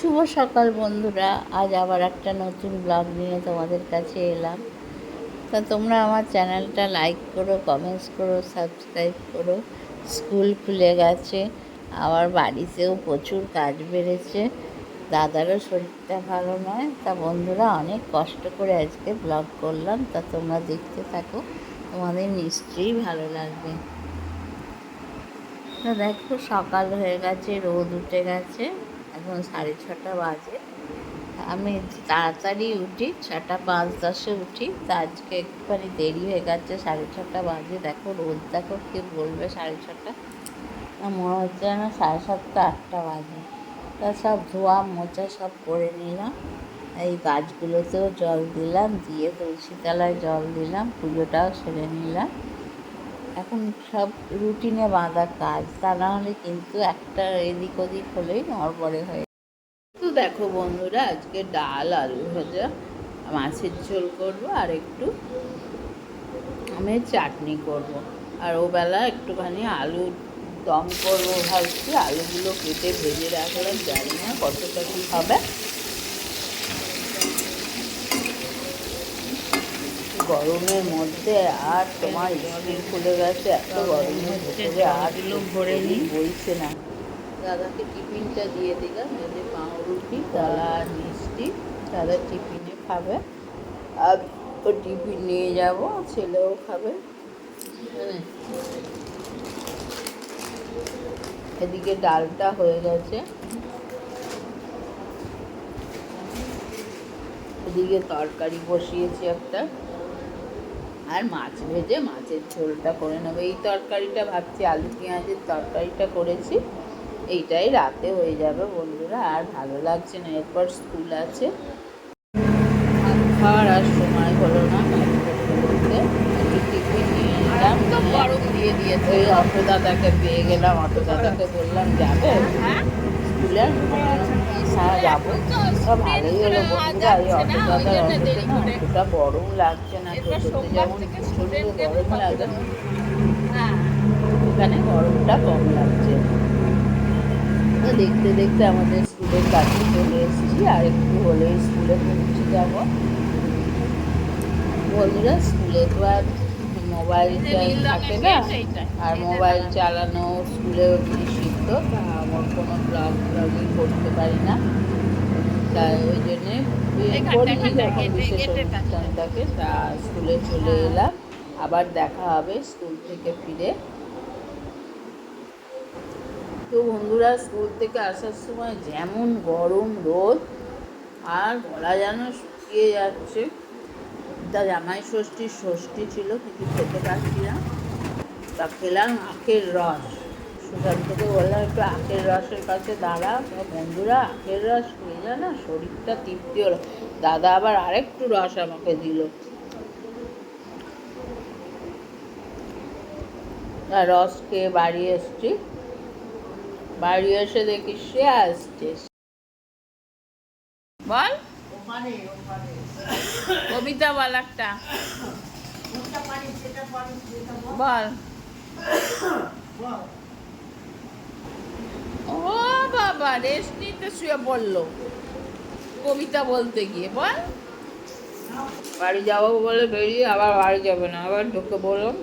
শুভ সকাল বন্ধুরা। আজ আবার একটা নতুন ব্লগ নিয়ে তোমাদের কাছে এলাম। তা তোমরা আমার চ্যানেলটা লাইক করো কমেন্টস করো সাবস্ক্রাইব করো। স্কুল খুলে গেছে, আবার বাড়িতেও প্রচুর কাজ বেড়েছে। দাদারও শরীরটা ভালো নয়। তা বন্ধুরা, অনেক কষ্ট করে আজকে ব্লগ করলাম। তা তোমরা দেখতে থাকো, তোমাদের নিশ্চয়ই ভালো লাগবে। তা দেখো, সকাল হয়ে গেছে, রোদ উঠে গেছে। এখন সাড়ে ছটা বাজে। আমি তাড়াতাড়ি উঠি, ছটা পাঁচ দশে উঠি, তা আজকে একটুখানি দেরি হয়ে গেছে, সাড়ে ছটা বাজে। দেখো রোদ দেখো কে বলবে সাড়ে ছটা। মনে হচ্ছে যেন সাড়ে সাতটা, আটটা বাজে। তা সব ধোয়া মোচা সব করে নিলাম। এই গাছগুলোতেও জল দিলাম, দিয়ে তুলসী তলায় জল দিলাম, পুজোটাও সেরে নিলাম। এখন সব রুটিনে বাঁধা কাজ, তা না হলে কিন্তু একটা এদিক ওদিক হলেই নড়বড়ে হয়ে তো দেখো বন্ধুরা, আজকে ডাল, আলু ভাজা, মাছের ঝোল করব আর একটু আমের চাটনি করব। আর ও বেলা একটুখানি আলু দম করব ভাবছি, আলুগুলো কেটে ভেজে রাখলাম, জানি না কতটা কী হবে। গরমের মধ্যে আর তোমার স্কুল খুলে গেছে এত গরমের ভেতরে আর ভরে নিই বইছে না। দাদাকে টিফিনটা দিয়ে দিলাম এই যে পাউরুটি কলা আর মিষ্টি দাদা টিফিনে খাবে। আর ও টিফিন নিয়ে যাব ছেলেও খাবে। হ্যাঁ। এদিকে ডালটা হয়ে গেছে। এদিকে তরকারি বসিয়েছি একটা। আর মাছ ভেজে মাছের ঝোলটা করে নেব। এই তরকারিটা ভাবছি আলু পেঁয়াজের তরকারিটা করেছি। এইটাই রাতে হয়ে যাবে বন্ধুরা আর ভালো লাগছে না। এরপর স্কুল আছে। খাওয়ার আর সময় হলো না। একটু টিফিন নিয়ে নিলাম তো গরম দিয়ে দিয়েছে। ওই অটো দাদাকে পেয়ে গেলাম অটো দাদাকে বললাম যাবে? স্কুলে? হ্যাঁ যাব সব ভালোই হলো বন্ধুরা গরম লাগছে না এখানে গরমটা কম লাগছে দেখতে দেখতে আমাদের স্কুলের কাছে চলে এসেছি আর একটু হলে স্কুলে পৌঁছে যাব বন্ধুরা স্কুলে তো আর মোবাইল থাকে না আর মোবাইল চালানো স্কুলেও নিষিদ্ধ তা আমার কোনো ব্লগ ব্লগিং করতে পারি না। তাই ওই জন্যে যখন বিশেষ থাকে তা স্কুলে চলে এলাম। আবার দেখা হবে স্কুল থেকে ফিরে। তো বন্ধুরা স্কুল থেকে আসার সময় যেমন গরম রোদ আর গলা যেন শুকিয়ে যাচ্ছে। তা জামাই ষষ্ঠী ষষ্ঠী ছিল কিছু খেতে পারছি না। তা খেলাম আখের রস। সুশান্তকে বললাম একটু আখের রসের কাছে দাঁড়া বন্ধুরা আখের রস খেয়ে যা না শরীরটা তৃপ্তি হলো। দাদা আবার আরেকটু রস আমাকে দিল। রস খেয়ে বাড়ি এসছি। বাড়ি এসে দেখি সে আসছে। বল। কবিতা বল একটা। বল। ও বাবা রেস্ট নিতে শুয়ে পড়ল। কবিতা বলতে গিয়ে বল। বাড়ি যাব বলে বেরিয়ে আবার বাড়ি যাবে না আবার ঢুকে বললাম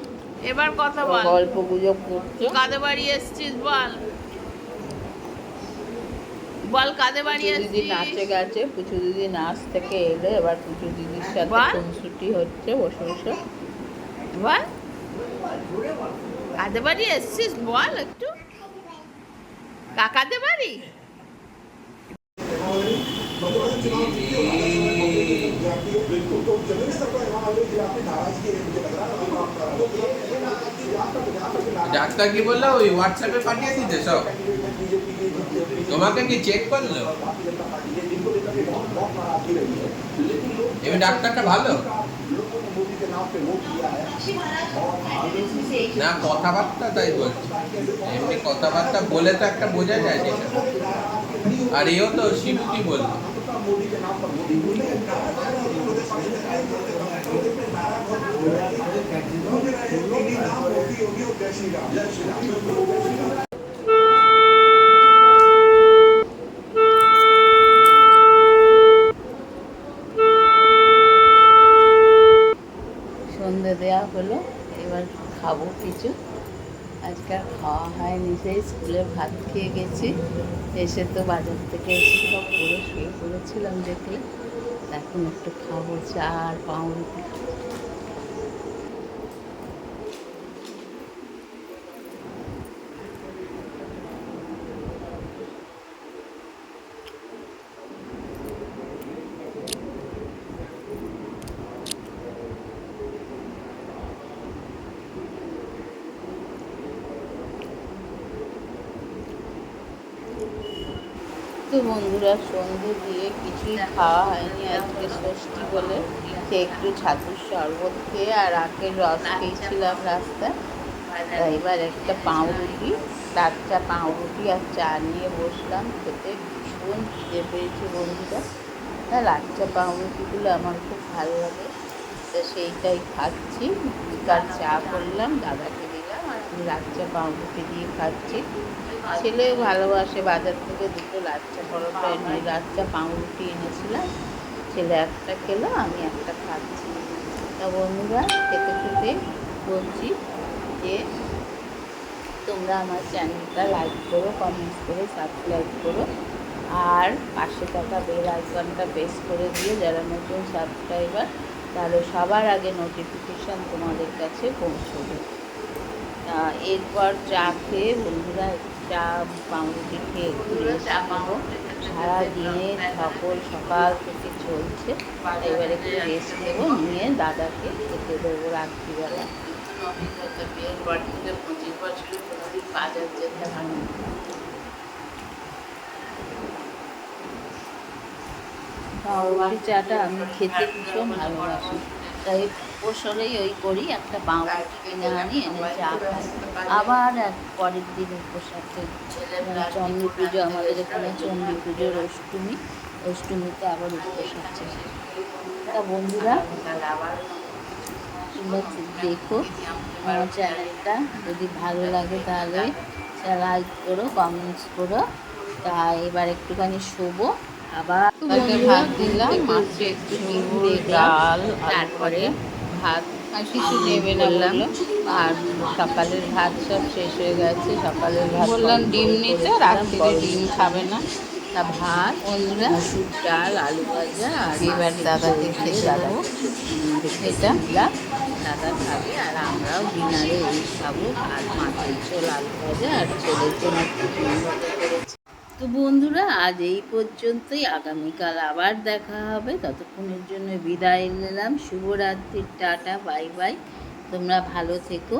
এবার কথা বল। গল্প গুজব করছে। কাদের বাড়ি এসছিস বল। বল কাদের বাড়ি পুচু দিদি নাচে গেছে পুচু দিদি নাচ থেকে এলে এবার পুচু দিদির সাথে বল। খুনসুটি হচ্ছে বসে বসে। বল। কাদের বাড়ি এসছিস বল একটু। কাকাদের বাড়ি? ডাক্তার কি বলল? ওই হোয়াটসঅ্যাপে পাঠিয়ে দিতে সব? তোমাকে কি চেক করল? এবার ডাক্তারটা ভালো? না, কথাবার্তা তাই বলছি। এমনি কথাবার্তা বলে তো একটা বোঝা যায় যেটা। আর এও তো শিবু কি বলল। হলো, এবার খাব কিছু। আজকাল আর খাওয়া হয়নি, সেই স্কুলে ভাত খেয়ে গেছি। এসে তো বাজার থেকে এসে সব করে শুয়ে পড়েছিলাম দেখলে। এখন একটু খাব চা আর পাউরুটি। তো বন্ধুরা, সন্ধে দিয়ে কিছুই খাওয়া হয়নি আজকে ষষ্ঠী বলে। সে একটু ছাতুর শরবত খেয়ে আর আখের রস খেয়েছিলাম রাস্তায়। এবার একটা পাউরুটি চারটা পাউরুটি আর চা নিয়ে বসলাম খেতে। ভীষণ খিদে পেয়েছে বন্ধুরা। আর লাচ্চা পাউরুটিগুলো আমার খুব ভালো লাগে। তো সেইটাই খাচ্ছি। তার চা করলাম, দাদাকে আর লাচ্চা পাউরুটি দিয়ে খাচ্ছি। ছেলেও ভালোবাসে, বাজার থেকে দুটো লাচ্চা পরোটা এনে, লাচ্চা পাউরুটি এনেছিলাম। ছেলে একটা খেলো, আমি একটা খাচ্ছি। তা বন্ধুরা, খেতে খেতে বলছি যে, তোমরা আমার চ্যানেলটা লাইক করো কমেন্টস করো সাবস্ক্রাইব করো। আর পাশে থাকা বেল আইকনটা প্রেস করে দিয়ে যারা নতুন সাবস্ক্রাইবার তাহলে সবার আগে নোটিফিকেশান তোমাদের কাছে পৌঁছবে। এরপর চা খেয়ে বন্ধুরা চা পাউরুটি খেয়ে একটু রেস্ট নেব সারাদিনে সকল সকাল থেকে চলছে। এবার একটু রেস্ট নেব নিয়ে দাদাকে খেতে দেবো রাত্রিবেলা। বিয়ের থেকে পঁচিশ বছরে কোনোদিন বাজার যেতে হয়নি পাউরুটি চাটা আমি খেতে ভীষণ ভালোবাসি। তাই উপসরেই ওই করি, একটা পাউরুটি কিনে আনি, এনে চা আবার এক পরের দিন উপসাতে চণ্ডী পুজো আমাদের এখানে চণ্ডী পুজোর অষ্টমী, অষ্টমীতে আবার উপোস আছে। তা বন্ধুরা, তোমরা দেখো, আমার চ্যানেলটা। যদি ভালো লাগে তাহলে লাইক করো কমেন্টস করো। তা এবার একটুখানি শোবো। আবার ভাত দিলাম মাছে একটু ডাল তারপরে ভাত কিছু নেবে না বলল। আর সকালের ভাত সব শেষ হয়ে গেছে সকালের ভাত বললাম ডিম নিতে রাত্রিরে ডিম খাবে না। তা ভাত মুসুর ডাল আলু ভাজা আর এবার দাদাকে খেতে দাদা এটা দাদা খাবে আর আমরাও ডিনারে এই খাব। আর মাছের ঝোল আলু ভাজা আর ছেলের জন্য করেছি তো বন্ধুরা, আজ এই পর্যন্তই। আগামীকাল আবার দেখা হবে। ততক্ষণের জন্য বিদায় নিলাম। শুভরাত্রির টাটা, বাই বাই। তোমরা ভালো থেকো।